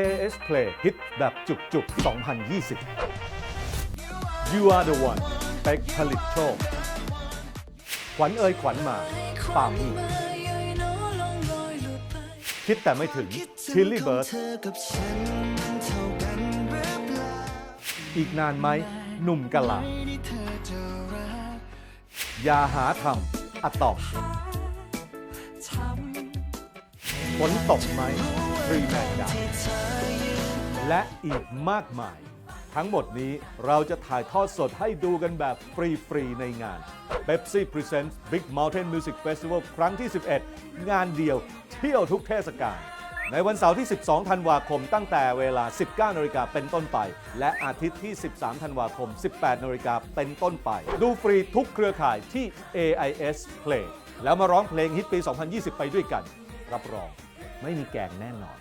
AS Play ฮิตแบบจุกๆ 2020 You are the one เป็กผลิตโชค ขวัญเอ่ยขวัญมาป่ามีคิดแต่ไม่ถึง Chili Bird อีกนานไหมหนุ่มกะลาอย่าหาทำอะตอมฝนตกไหม ทรีแมนดาและอีกมากมาย ทั้งหมดนี้เราจะถ่ายทอดสดให้ดูกันแบบฟรี ๆ ในงาน Pepsi Presents Big Mountain Music Festival ครั้งที่ 11 งานเดียวเที่ยวทุกเทศกาลในวันเสาร์ที่ 12 ธันวาคม ตั้งแต่เวลา 19 นาฬิกาเป็นต้นไป และอาทิตย์ที่ 13 ธันวาคม 18 นาฬิกาเป็นต้นไป ดูฟรีทุกเครือข่ายที่ AIS Play แล้วมาร้องเพลงฮิตปี 2020 ไปด้วยกัน รับรองไม่มีแกงแน่นอน